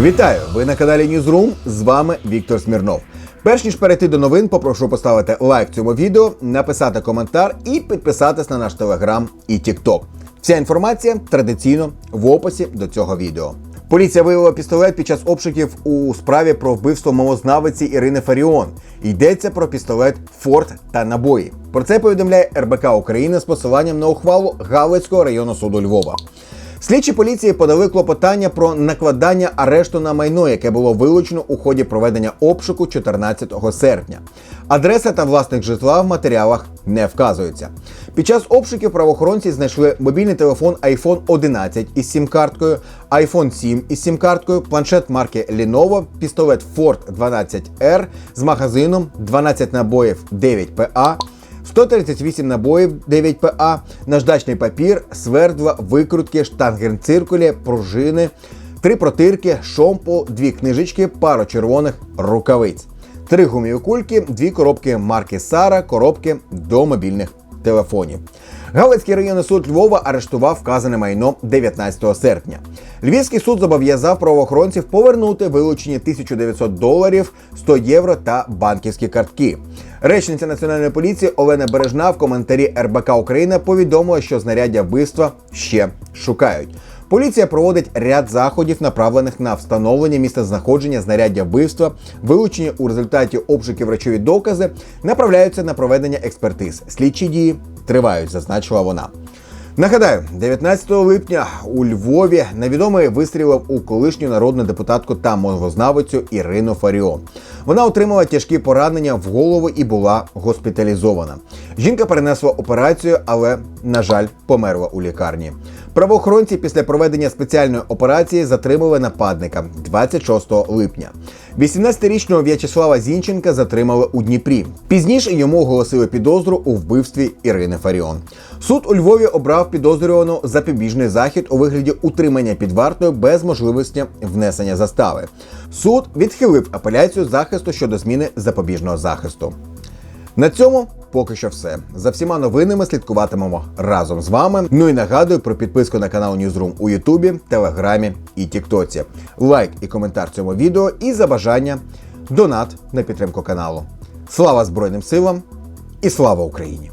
Вітаю! Ви на каналі Newsroom, З вами Віктор Смірнов. Перш ніж перейти до новин, попрошу поставити лайк цьому відео, написати коментар і підписатись на наш телеграм і тікток. Вся інформація традиційно в описі до цього відео. Поліція виявила пістолет під час обшуків у справі про вбивство мовознавиці Ірини Фаріон. Йдеться про пістолет Форт та набої. Про це повідомляє РБК України з посиланням на ухвалу Галицького районного суду Львова. Слідчі поліції подали клопотання про накладання арешту на майно, яке було вилучено у ході проведення обшуку 14 серпня. Адреса та власник житла в матеріалах не вказуються. Під час обшуків правоохоронці знайшли мобільний телефон iPhone 11 із сім-карткою, iPhone 7 із сім-карткою, планшет марки Lenovo, пістолет Ford 12R з магазином 12 набоїв 9PA, 138 набоїв 9ПА, наждачний папір, свердла, викрутки, штангенциркулі, пружини, три протирки, шомпол, дві книжечки, пару червоних рукавиць, три гумові кульки, дві коробки марки Сара, коробки до мобільних телефонів. Галицький районний суд Львова арештував вказане майно 19 серпня. Львівський суд зобов'язав правоохоронців повернути вилучені 1900 доларів, 100 євро та банківські картки. Речниця національної поліції Олена Бережна в коментарі РБК Україна повідомила, що знаряддя вбивства ще шукають. Поліція проводить ряд заходів, направлених на встановлення місця знаходження знаряддя вбивства, вилучені у результаті обшуків речові докази, направляються на проведення експертиз. Слідчі дії тривають, зазначила вона. Нагадаю, 19 липня у Львові невідомий вистрілив у колишню народну депутатку та мозгознавицю Ірину Фаріон. Вона отримала тяжкі поранення в голову і була госпіталізована. Жінка перенесла операцію, але, на жаль, померла у лікарні. Правоохоронці після проведення спеціальної операції затримали нападника 26 липня. 18-річного В'ячеслава Зінченка затримали у Дніпрі. Пізніше йому оголосили підозру у вбивстві Ірини Фаріон. Суд у Львові обрав підозрювану запобіжний захід у вигляді утримання під вартою без можливості внесення застави. Суд відхилив апеляцію захисту щодо зміни запобіжного захисту. На цьому поки що все. За всіма новинами слідкуватимемо разом з вами. Ну і нагадую про підписку на канал Newsroom у Ютубі, Телеграмі і Тіктоці. Лайк і коментар цьому відео і за бажання донат на підтримку каналу. Слава Збройним силам і слава Україні!